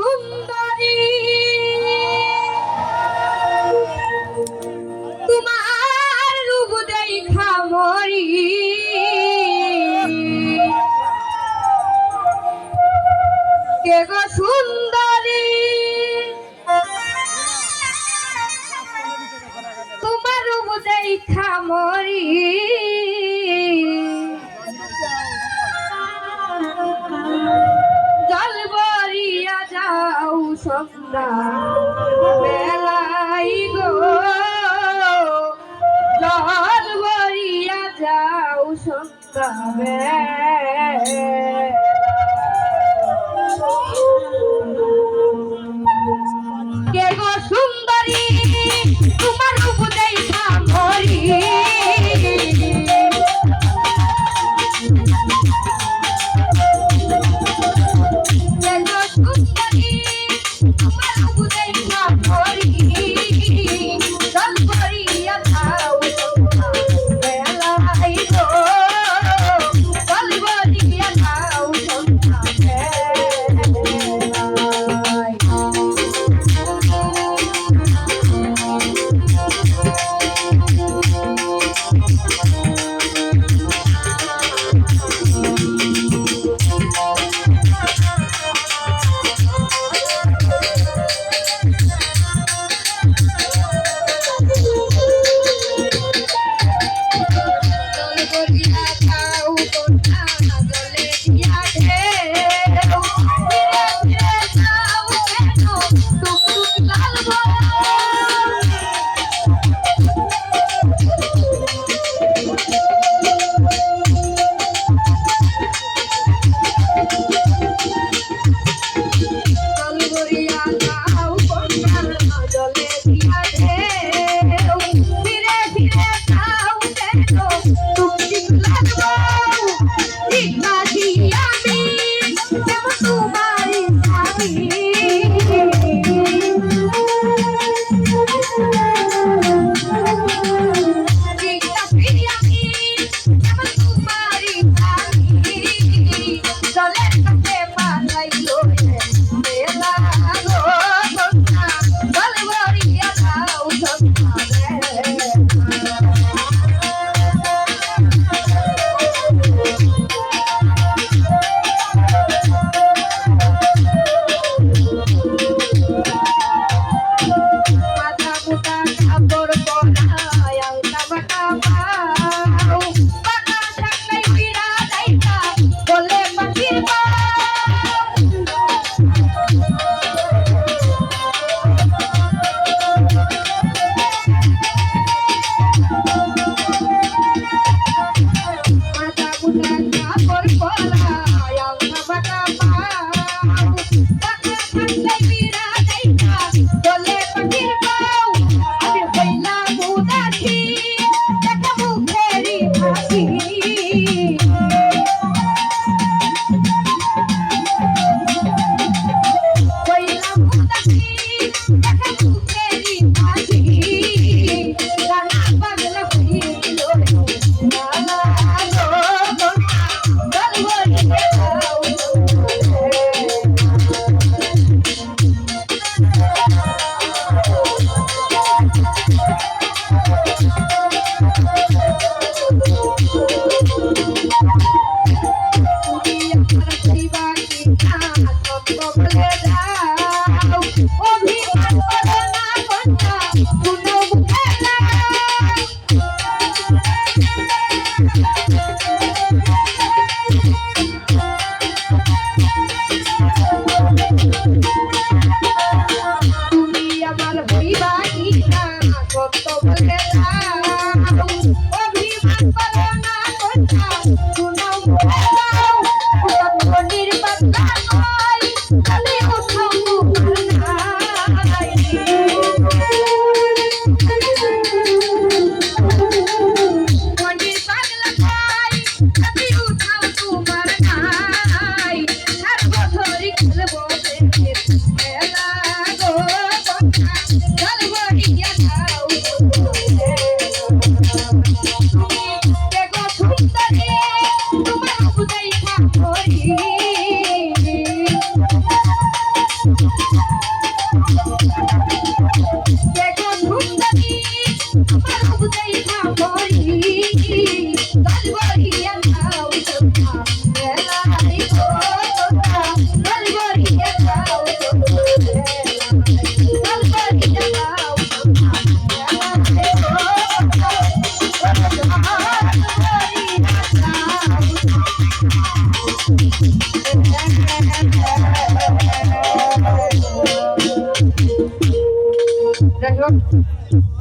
সুন্দরী। তোমার রূপ দেখা মরি। কে গো সুন্দরী? তোমার রূপ দেখা মরি। সন্ধ্যা বেলাই গো। জল বরিয়া যাও সন্ধ্যা